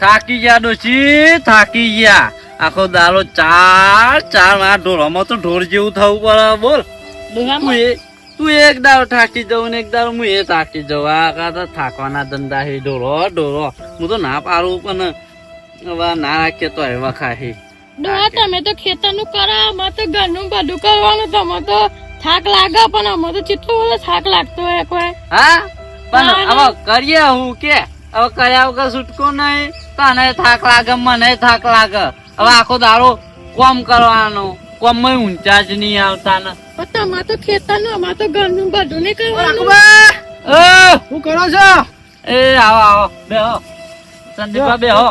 થાકી ગયા ડોશી થાકી ગયા. આખો દાડો ચાર ચાર આ ઢોરામાં તો ઢોર જેવું થવું પડે બોલ. તું એક દાડો થાકી જાઉં ને એક દાડો હું એ થાકી જાઉં. આ કાં થાકવાના ધંધા હે ઢોરો ઢોરો હું તો ના પાડું પણ હવે ના રાખીએ તો એવા ખાહી ડોહા તમે તો ખેતરનું કરો અમારે તો ઘરનું બધું કરવાનું તમે તો થાક લાગે પણ અમે તો કેટલો બધો થાક લાગતો હોય કોઈ. હા? પણ હવે કરીએ હું કે? હવે કર્યા વગર છૂટકો નહીં. તને થાક લાગે મને થાક લાગે. હવે આખો દાડો કોમ કરવાનો. કોમમાં ઊંચા જ નહીં આવતા ને. પણ તમારે તો ખેતરનું અમારે તો ઘરનું બધું નહીં કરવાનું. હું શું કરો છો? એ આવો આવો. બેહો. સંદીપા બેહો.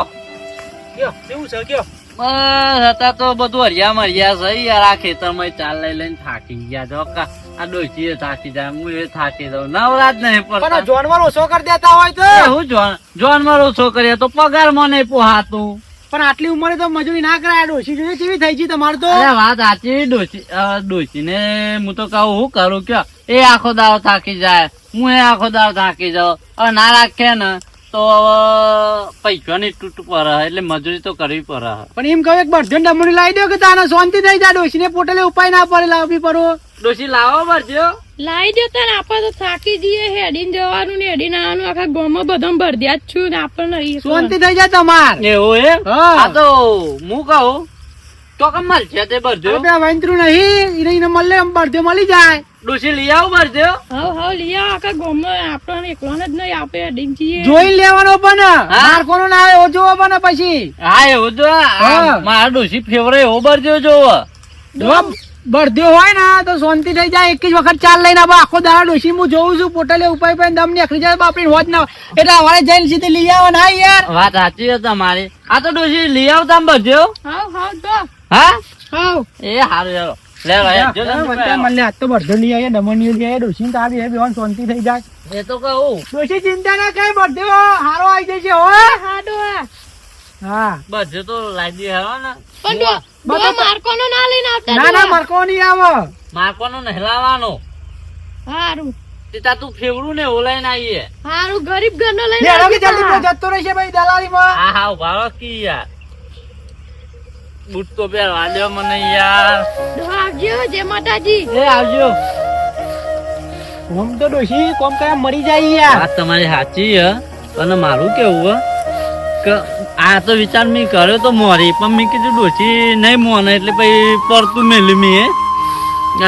કયો કેવું છે? કયો બસ હતા તો બધું હરિયા મરિયા છે. યાર આ ખેતરમાં ચાલ લઈ લઈને થાકી ગયા જો આ ડોચી થાકી જાય હું એ થાકી જાઉં. નવરાત નહીં પણ જોનવાર ઓછો કરી દેતા હોય તો. હું જોન ઓછો કરીએ તો પગાર મને પોહાતું પણ આટલી ઉંમરે તો મજૂરી ના કરાય. ડોસી જોઈએ કેવી થઈ ગઈ તમારે તો? અરે વાત સાચી. ડોસી ડોસી ને હું તો કહું હું કરું? કે એ આખો દાવ થાકી જાય. હું એ આખો દાવ થાકી જાઉં. હવે ના રાખે ને. તો પૈસાની તૂટ પડે એટલે મજૂરી તો કરવી પડે પણ એમ કહ્યું એક બર્ધન ડમણી લાવી દો કે તાને શાંતિ થઈ જાય ડોશીને પોટલે ઉપાય ના પડે લાવવી પડો. ડોશી લાવો ભરજો લાવી દો તને આપણે તો થાકી જઈએ હેડીને જવાનું ને હેડીને આવવાનું આખા ગામમાં બધા ભરદ્યા જ છું ને આપણને શાંતિ થઈ જાય તમાર. એવું એ હા. તો હું કહું તો કમ મળશે તે ભરજો બે વાંદરું નહીં ઈને ઈને મળે એમ બર્ધે મળી જાય. ડોશી લઈ આવ ભરજો હવ હવ લઈ આવો આખા ગામમાં આપણને એકલાને જ નહીં આપે હેડીને જોઈ લેવાનો પણ. માર કોનો ના આવે ઓજો બને પછી. હા એવું હા. મારા ડોશી ફેવરે એવો ભરજો જો બળદ્યો હોય ને તો શાંતિ થઈ જાય એક જ વખત ચાલ લઈને આવો. આખો દાડો ડોસી હું જોઉં છું પોટલે ઉપાય પણ દમ નીકળી જાય બાપડી હોજ ના એટલે અમારે જઈને સીધે લઈ આવો ના યાર. વાત સાચી છે તમારી. આ તો ડોસી લઈ આવતા ભરજો હા હા તો. હા? હાવ. એ હારું ચાલો લે લે, જો હા, તમે વચ્ચે મને આજ તો બળદો લઈ આવીએ, દમણીઓ લઈ આવીએ, ડોશીને તો આવી હે, શાંતિ થઈ જાય એ તો કહું. ડોશી ચિંતા ના કઈ બળદો હારો આવી જશે હો. હા હા. ભરજો તો લાવી દે ને. પણ ના લઈને આવતા ના ના. નહીં આવો. નહેલાવાનો. હારું. તા તું ફેવડું ને એવું લઈને આવીએ. હારું ગરીબ ઘરનો લઈને લે, આવજો હવે જલ્દી જતો રહેશે ભાઈ દલાલીમાં. હા હા ઉભારો કી યાર. બૂટ તો બે દો મને યાર. આવજો જય માતાજી. એ આવજો. કોમ તો ડોશી કોમ કયા મરી જાય યાર. વાત તમારી સાચી હે અને મારું કેવું હે કે આ તો વિચાર મેં કર્યો તો મોરી પણ મેં કીધું ડોસી નહીં મોને એટલે પછી પડતું મેલ્યું મેં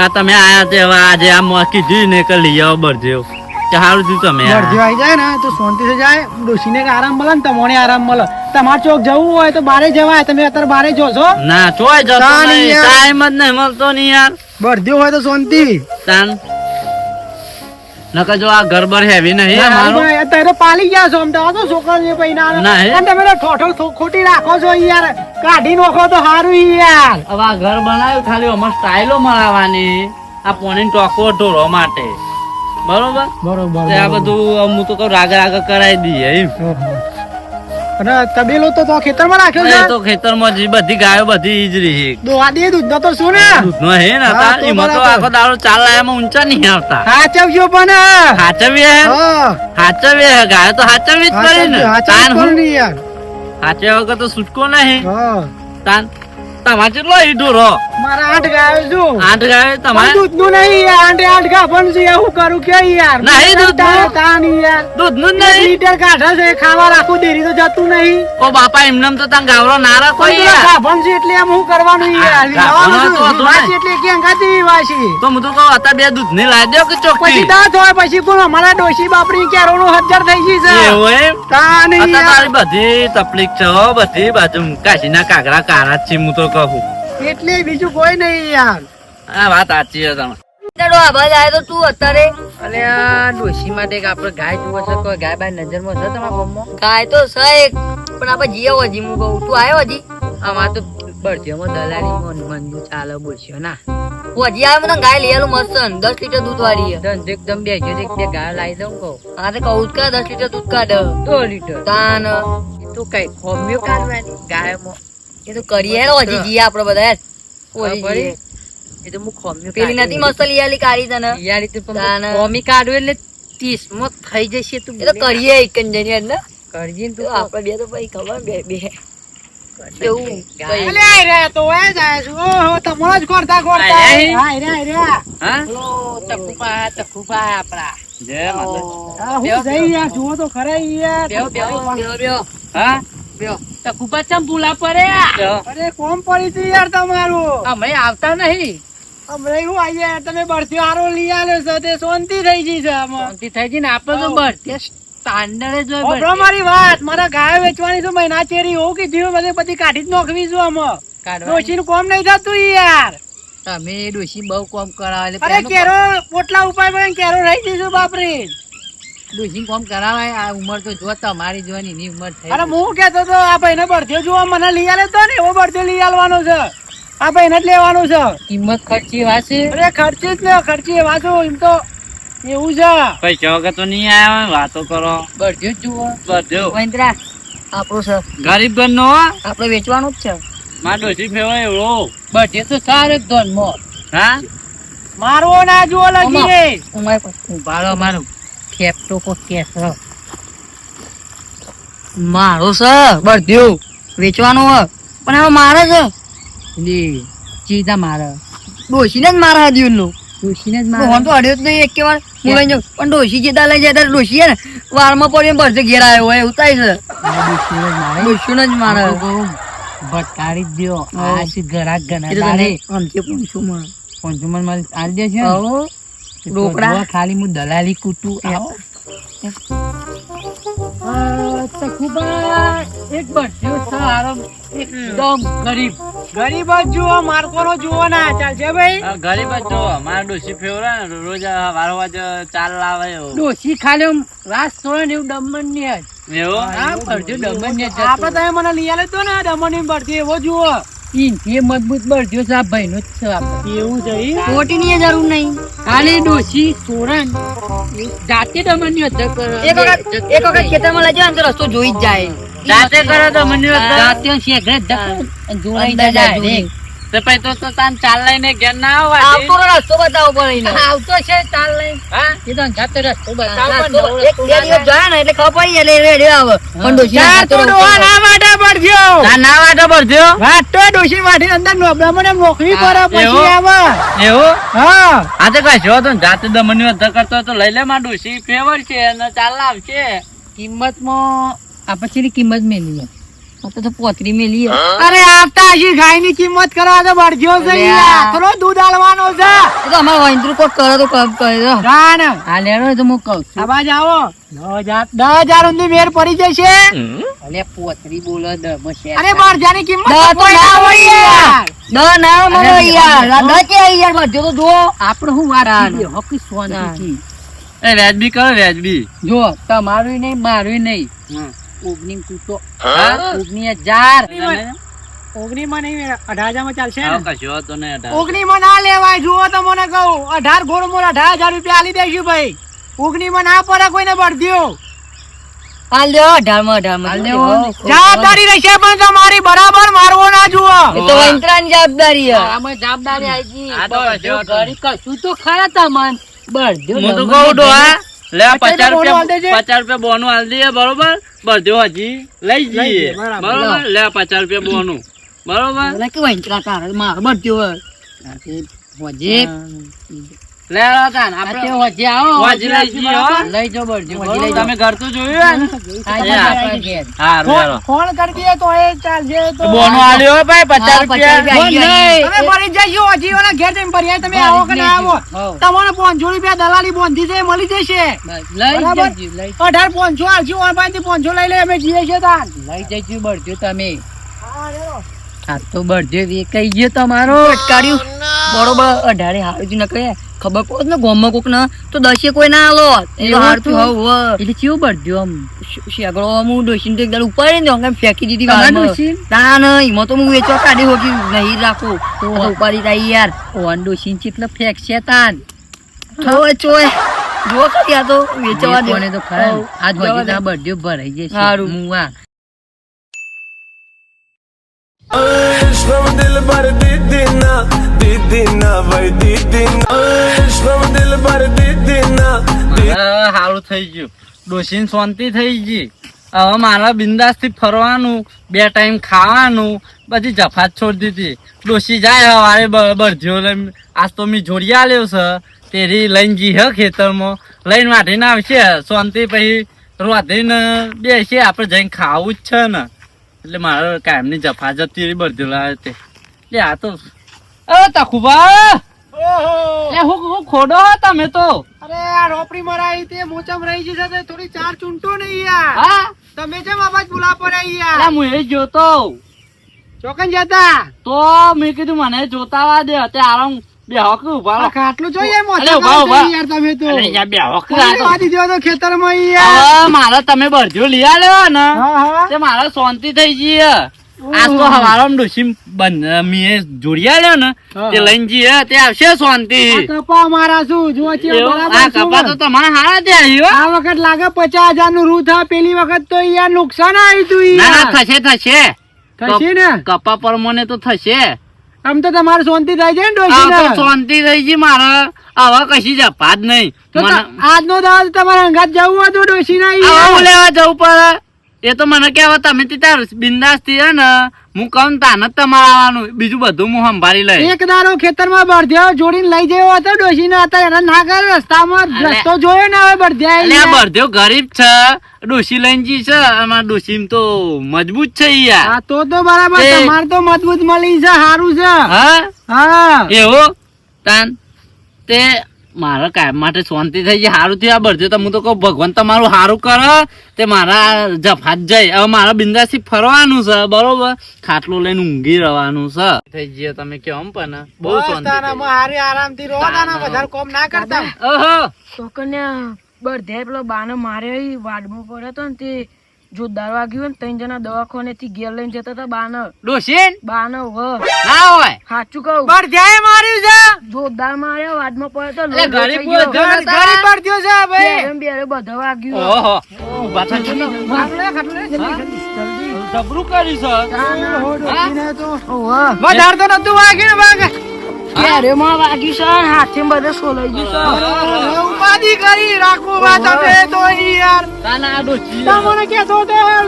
આ તમે આયા તે હવે આજે આ મો કીધું ને કે લઈ આવો બરજેવ કે સારું થયું તમે બરજેવ આવી જાય ને તો શાંતિ થઈ જાય. ડોશીને આરામ મળે ને તમને આરામ મળે. તમારે ચોક જવું હોય તો બારે જવાય તમે અત્યારે બારે જો છો ના ચોય જતો નહીં. ટાઈમ જ નહીં મળતો નહીં યાર. બરદ્યો હોય તો શાંતિ. તાન. નકર જો આ ગરબર હેવી નહીં અમારું અત્યારે પાલી ગયા છો અમતા તો આ તો છોકરાઓને પછી ના ના, અને તમે તો ઠોઠો ખોટી રાખો છો યાર. કાઢી નાખો તો સારું યાર. હવે આ ઘર બનાવ્યું ખાલી અમાર સ્ટાઇલો મળવાની. આ પોણી ટોકો ઢોળો માટે. બરોબર? બરોબર આ બધું હું તો કઉ રાગ રાગ કરાવી દઈએ એમ. અને તબેલો તો તો ખેતરમાં રાખ્યો છે. તો ખેતરમાં જે બધી ગાયો બધી જ રહી દોવા દે દૂધ તો શું ને? દૂધનો હે ને હા, તાર તો એમાં તો બરાબર. આખો દાડો ચાલ લાયામાં ઊંચા નહીં આવતા. હાચવ્યો પણ. હાચવીએ હાચવીએ હે? ગાયો તો હાચવી જ પડી ને. હાચવજો, તાન હું? પડે યાર. હાચવ્યા વગર તો છૂટકો નહીં. તાન તમારે કેટલો ઈ ઢોરો મારા આઠ ગાય છું. આઠ ગાય પણ દૂધનું નહીં આઠે આઠ ગા પણ છે કરું કે યાર? નહીં તા નહીં યાર. દૂધનું નહીં. લીટર કાઢે છે ખાવા રાખું દેરી તો જતું નહીં. ઓ બાપા એમનેમ તો તાન ગાવરો ના રાખો યાર. ગાભણ છે એટલે એમ હું કરવાનું યાર? હતું ને. વાસી એટલે કે અંગાતી વાસી? તો હું તો કહું અત્યારે બે દૂધ ને લાવી દો કે પછી ચોખ્ખી દાંત હોય પછી કોણ? અમારા ડોશી બાપરી ક્યારો નું હજાર થઈ ગઈ છે. એવું એમ? તા નહીં તારી બધી તકલીફ છે બધી બાજુ. કાશીના કાગડા કારા જ છે હું તો કહું એટલે બીજું કોઈ નહીં યાર. આ વાત સાચી છે તમે તો તું અત્યારે. અને આ ડોશી માટે એક આપણે ગાય જુઓ છે કોઈ ગાય બાય નજરમાં છે તમારા ગામમાં? ગાય તો છે એક પણ આપણે જીઓ હજી હું કહું તું આવ્યો હજી? આમાં તો બળતીઓમાં દલાલીમાં મંદુ ચાલે બોલશો ના. હું હજી આવ્યો મને ગાય લઈ આલું મસ્ત દસ લીટર દૂધ વાળી છે. એકદમ બે ગયો એક બે ગાય લાવી દઉં કહું. હા તો કહું જ કે દસ લીટર દૂધ કાઢ. દો લીટર. તાન. તું કઈ ખોમ્યું કાઢવાની ગાયમાં એ તો કરીએ હેડો હજી જઈએ આપણે બધા હેડ. ઓજી એ તો હું ખોમ્યો પેલી નથી મસ્ત લઈ કાઢી તને? યાર તો તાને. કાઢું એટલે ત્રીસમાં થઈ જશે તું એ તો કરીએ એક જ ને. કરજી તું આપણે બે તો પછી ખબર બે આપડા. તકુપા ચમ ભૂલા પડે અરે કોમ પડી તું યાર તમારું. અમે આવતા નહીં. હમણાં હું આવીએ તમે બરથી હારો લઈ આવ્યો છો તે શાંતિ થઈ ગઈ છે શાંતિ થઈ ગઈ ને આપણે તો બરતે સ્ટાન્ડર્ડ જ હોય મારી વાત મારા ગાય વેચવાની છું મહિના ચેરી હોઉં કીધું બધે બધી કાઢી જ નોખવી છું આમાં. ડોશી નું કોમ નહીં થતું યાર. તમે ડોશી બહુ કોમ કરાવે અરે કેરો પોટલા ઉપાય કેરો રહી જઈશું બાપરે. ડોશી કોમ કરાવાય આ ઉંમર તો જો તમારી જોવાની ની ઉંમર થઈ અરે હું કેતો તો આ ભાઈને બળધ્યો જોવા મને લઈ આલે તો ને એવો બળધ્યો લઈ આલવાનો છે. આ ભાઈને જ લેવાનો છે. કિંમત ખર્ચી વાસે. અરે ખર્ચી જ ને ખર્ચી એ એમ તો એવું છે. પૈસા વગર તો નહીં આવ્યા વાતો કરો. બળજો જ જુઓ. બધું મહિન્દ્રા આપણું છે. ગરીબ ઘરનો આપણે વેચવાનું જ છે. માં ડોસી ફેવાય એવો બળજો તો સારો જ ધોન મોર. હા? મારવો ના જુઓ લગી રે. ઉમાય પર. મારું. ખેપટો કો કેસ મારો છે બળદ્યું. વેચવાનો હ. પણ હવે મારે છે. લી ચીતા મારે. ડોશીને જ મારા હદ્યું નું ડોશીને જ મારે મારે. તો અડ્યો જ નહીં એક વાર હું લઈ જાઉં. પણ ડોશી જેતા લઈ જાય ત્યારે ડોશી ને વારમાં પડીને બળધે ઘેર આવ્યો હોય એવું થાય છે. ડોશીને જ મારે. જ હું ભટકારી જ દ્યો. આ ઘરાક ગણા પૂછું મને. પંચમન મારી આલી દે છે રોકડા. ખાલી હું દલાલી કૂટું. આવો. એક બટ્યો સારો એકદમ ગરીબ. ગરીબ જ જુઓ મારકોનો જુઓ ના ચાલશે ભાઈ. ગરીબ જ જો મારા ડોસી ફેવરા ને રોજ વારો વાજ ચાલ લાવે એવો. ખાલી આમ રાસ છોડે ને એવું દમણ ને જ એવો? હા બળજો દમણની જ આપડે તમે મને લઈ આલે તો ને દમણની પરથી એવો જુઓ. ઇનથી મજબૂત બળજો છે આ ભાઈ નો જ છે આપણે એવું છે ઈ? ખોટીની જરૂર નહીં. કાલે ડોશી સોરણ જાતે ની અધર એક વખત એક વખત ખેતરમાં લઈ જાઓ ને તો રસ્તો જોઈ જ જાય. જાતે કરો તો મને જાતે શેઘે ધક્કો. જોડાઈ જાય. તો પછી તો તો તાન ચાલ લઈને ઘેર ના આવવા આવતો રસ્તો બતાવો એને. આવતો છે ચાલ લઈ હા? એ તો જાતે રસ્તો બતાવો એક બે દિવસ જાય ને એટલે ખબર પડી એટલે રેડિયો આવે. પણ ડોશી ચાર તો ડોહા ના માટે બળજો ના ના વાટો ભરજો વાત તો ડોશી વાટી અંદર નોબડામાં ને મોકલી કરે પછી આવે. એવું? હા. આ તો કઈ જો તો જાતે દમનીઓ અધર તો લઈ લે માં ડોસી ફેવર છે અને ચાલ આવશે કિંમતમાં આ પછીની કિંમત મેલી તો તો પોતરી મેલી અરે આવતા હજી ગાયની કિંમત કરવા તો બળજો છે અરે યાર. આ. થોડો દૂધ આલવાનો છે. તો અમારે વાંદરું કોક કરે તો કબ કરે જાણ. આ લેરો તો હું કઉ છું. આબાજ દસ હજાર ઊંધી મેર પડી જશે. અલે પોતરી બોલો અરે બળજાની કિંમત દસ તો તો ના ના હોય હોય યાર. દસ ના મળે યાર. આ કે યાર? બળજો તો જુઓ. આપણે હું વાત ના, હકી સોનથી એ વ્યાજબી કરો વ્યાજબી. જો તમારું નહીં મારું નહીં. ઓગણી કૂટો. ઓગણી હજાર ઓગણી માં નહીં અઢાર હજારમાં ચાલશે કશો ઓગણી માં ના લેવાય જુઓ તો મને કહું. અઢાર ગોળ મોર અઢાર હજાર રૂપિયા આલી દેશું ભાઈ. ઓગણી માં ના પડે કોઈને બળદ્યો. દેવો. જવાબદારી રહેશે પણ તમારી બરાબર મારવો ના જુઓ. તો વંતરાની જવાબદારી આમાં જવાબદારી આવી આ તો કશો હતો. ગરીબ કશું તો ખરા તમન. બળજો હું તો કહું ડોહા લે પચાસ. રૂપિયા પચાસ રૂપિયા બોનું આલ દઈએ બરોબર? બધો હજી લઈ જઈએ. બરોબર. લે. પચાસ રૂપિયા બોનું બરોબર? કે વંતરા તારે મારે. હોજે. લે આ તાન આ તે આપણે હોજે આવો હોજે લઈ હો. લઈ જાઓ બળજો બરોબર, તમે ઘર તો જોયું ને આ જાય આપણે આપણા ઘેર. હારું ફોન કરી દઈએ તો એ ચાલશે તો બોનું આલ્યો ભાઈ પચાસ હા, પચાસ રૂપિયા. રૂપિયા. તમે ભરી જજો હજી ઓલા ઘેર જઈને ભરી તમે આવો કે ના આવો. તમારે પાંચસો રૂપિયા દલાલી બોંધી છે મળી જશે. લઈ જજો લઈ અઢાર પાંચસો આલશું ઓન પાસેથી પાંચસો લઈ લે અમે જઈએ છીએ તાન લઈ જજો બળજો તમે. આ તો બળજો વેકાઈ ગયો તમારો અટકાર્યું બરોબર અઢારે હારું જ ન કહે ખબર પડે ને ગોમમાં કોક ના તો દસે કોઈ ના આલો. એ તો એવું હારું હતું? થયું, હોવ. એટલે કેવું બળજો આમ? શેગડો હું ડોશીને તો એકદમ ઉપાડી ને અંગામ ફેંકી દીધી ના ના એમાં તો હું વેચવા કાઢી હોકી નહીં રાખું. તો ઉપાડી થાય યાર. ઓન ડોશીન ચેટલો ફેંકશે તાન ચોય. ચોય જો આ તો વેચવા દે. તો ખરા. આજ. આ ભરાઈ જશે. dil bar didina હવે હારું થઈ ગયું. ડોશીને શાંતિ થઈ ગઈ. હવે મારા બિંદાસ ફરવાનું, બે ટાઈમ ખાવાનું બધી જફાત છોડી દીધી. ડોસી જાય હવારે બ- બળધ્યો લઈને. આજ તો મેં જોડી આલ્યો છે. તેરી લઈને જી હ ખેતરમાં. લઈને વાટીને આવશે. શાંતિ પછી રોધીને બેસી. આપણે જઈને ખાવું જ છે ને. એટલે મારે કાયમની જફા જતી રહી બળધ્યો લાવે આ તો અ તખુબા! એ હું હું ખોડો હો તમે તો. અરે આ રોપડી મરાઈ તે મોચમ રહી જશે તે થોડી ચાર ચૂંટો નહીં યાર. હા? તમે જેમ અવાજ બોલા પડે યાર. હું એ જોતો ચોકન જતા? તો મેં કીધું મને જોતાવા દે અત્યારે આરામ બે હક ઊભા આટલું જોઈએ મોચમ યાર તમે તો. અરે યાર બે હક વાદી દ્યો તો ખેતરમાં યાર. હવે તમે બરજો લઈ આલ્યો ને. તે મારે શાંતિ થઈ ગઈ. આ તો હવારમાં ડોશી બન મીએ જોડિયા લ્યો ને તે લઈને જઈએ તે આવશે શાંતિ. કપા મારા શું? જો આ કપા તો તમારે હારા જ આવ્યો આ વખત લાગે પચાસ હજારનું રૂ થા પેલી વખત તો યાર નુકસાન આવ્યું તું ના થશે થશે. થશે ને? કપા પર મને તો થશે. આમ તો તમારે શાંતિ થાય છે ને ડોશી તો શાંતિ થઈ છે મારા. આવા કશી જપા જ નહીં. તો ત- આજનો દાડો તમારે અંગાત જવું હતું ડોશી ના લેવા જવું પડે. એ તો મને કહેવા તમે ત્યાં બિંદાસથી હે ને હું કહું તાન જ તમારે આવવાનું. બીજું બધું હું સંભાળી લઈ એક દારો ખેતરમાં બળધ્યા જોડીને લઈ જયો હતો ડોશી ને હતા એને ના કરે રસ્તામાં. રસ્તો જોયો ને હવે બળધ્યા એટલે આ ગરીબ છે. ડોશી લઈને જી છે. અમાર ડોશી તો મજબૂત છે યાર. હા તો તો બરાબર તમારે તો મજબૂત મળી છે સારું છે. હા? હા. એવો? તાન તે મારા કાયમ માટે શાંતિ થઈ જાય સારું થયું આ બધું. તો હું તો કહું ભગવાન તમારું સારું કરે તે મારા જફાત જાય. હવે મારા બિંદાસી ફરવાનું છે બરોબર? ખાટલો લઈને ઊંઘી રહેવાનું છે. થઈ ગયો તમે કેમ પણ બહુ શાંતિ આરામથી રહો તાના વધારે કોમ ના કરતા. ઓહો. તો કન્યા બળધે પેલો બાને મારે વાડમો પડ્યો તો ને તે જોરદાર વાગ્યું હોય ને ત્રણ જણા દવાખાને થી ઘેર લઈને જતા હતા બાને ડોશીન? બાને વ ના હોય. સાચું કહું. બળધ્યાએ માર્યું છે. જોરદાર માર્યો વાડમાં પડ્યો તો લોહી ગરીબ થઈ ગયો. છે ભાઈ. એમ બેરે બધા વાગ્યું. ઓહો. થઈ ગયો તો. ખાટલો લે, જલ્દી, છે. ડોશીને તો. ઓહો. વધારે તો નતું વાગ્યું ને વાગે બેરેમાં વાગ્યું છે હાથે બધે સોલાઈ ગયું છે. ઉપાધિ કરી રાખો બા તમે તો યાર. તમને તો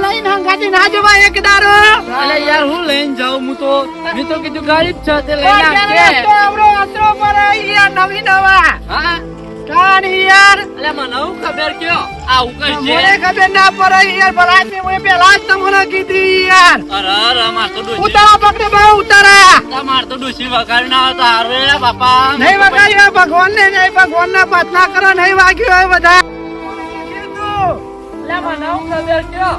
લઈને હંગાતી ના જવાય એક દારો અરે યાર હું લઈને જાઉં હું તો મેં તો કીધું ગરીબ છે તે લઈને અત્યારે આવશે રસ્તો અસરો પર યાર નવી નવા. હા? કાન યાર. અલે મને હું ખબર કયો? આવું મને ખબર ના પડે યાર પેલા જ તમને કીધી યાર. અરે અરે ઉતારા પકડે બહુ ઉતારા માર તો ડોશી વગાડી ના તો હારું બાપા નહીં વગાડ્યો ભગવાન ને નહીં ભગવાન ના પ્રાર્થના કરો નહીં વાગ્યું હોય બધા. અલે મને હું ખબર કયો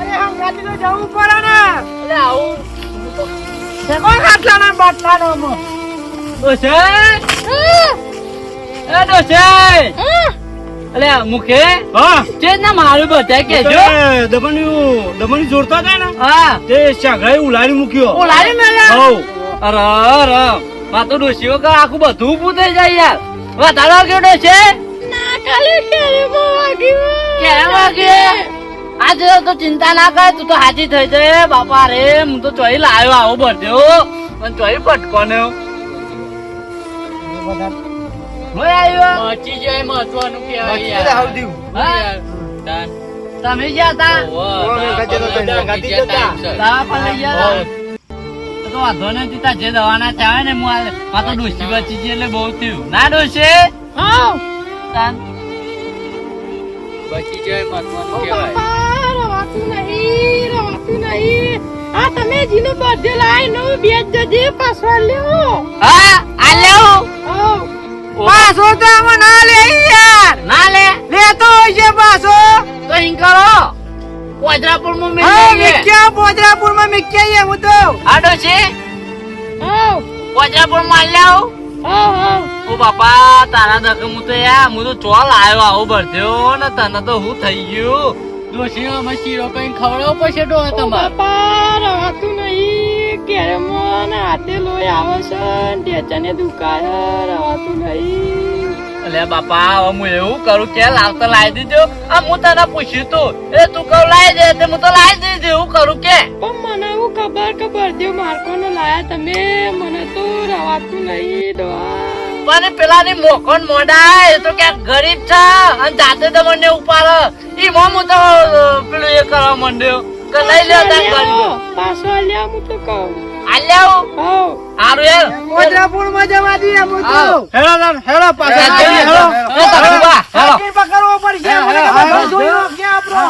અરે હંગાતી તો જવું પડે ને. અલે આવું. કોણ ખાટલાના બાટલાનો મો? ડોશી? એ ડોશી. અલે મુખે હા. છે ના મારું બધા કેજો દમણ્યું દમણ્યું જોડતા હતા ને? હા. તે શાઘાઈ ઉલારી મૂક્યો. ઉલારી મેલે હઉ અરે રામમાં તો ડોશી વગર આખું બધું ઊભું થઈ જાય યાર. વધારો વાગ્યો ડોશી? ના કાલે કેરેમાં વાગ્યું કેરે વાગે? આજે તો ચિંતા ના કર તું તો હાજી થઈ જાય બાપા રે હું તો ચોઈ લાવ્યો આવો બધો પણ ચોઈ પટકો ને? તમે ગયા હતા તો વાંધો નથી તાર જે દવાના ચાવે ને હું આ તો ડોસી બચી ગઈ એટલે બહુ થયું. ના ડોસે બચી જાય કહેવાય. નહીં નહીં. આ તમે જીનો બધે લાઈ નો બે જજે પાછળ લ્યો. હા આ લેવું પાછો તો આમાં ના લે યાર. ના લે. લેતો હોય છે પાછો. તો કરો. કોજરાપુરમાં મેં. મિક્યા બોજરાપુરમાં હું તો. આડો છે? કોજરાપુરમાં લાવ ઓ બાપા તારા દક હું તો યા હું તો ચોલ આવ્યો આવો ભરત્યો ને તને તો હું થઈ ગયું. દોશી અમે શીરો કઈ ખવડાવો પડશે ડો તમારે. બાપા રવાતું નહીં. કેરેમાં ને હાથે લોહી આવે છે ને ઢેચાને દુખાય રવાતું નહીં. અલે બાપા હું એવું કરું કે લાવતા લાવી દીધો આ હું તને પૂછ્યું તું. એ તું કહું લાવી દે તે હું તો લાવી દીધું એવું કરું કે. પણ મને એવું ખબર કે બરદેવ માર્કોનો લાયા તમે. મને તો રવાતું નહીં દવા. પણ પેલાની મોખણ મોડા એ તો ક્યાંક ગરીબ છે. અને જાતે તો મને ઉપાડ. ઈ મોમ હું તો પેલું એ કરવા માંડ્યો. કે લઈ લ્યો તાર પાછો આલ્યા હું તો કહું. આલ્યા હોવ. હારું યાર મોજરાપુરમાં જવા દઈએ હું હેલો. તાર, હેલો પાછા હેલો, હેલો. હેલો. એ ઊભા, હેલો. ટિકિટ પકડવો પડશે. મને ખબર જોઈ કે આપણો.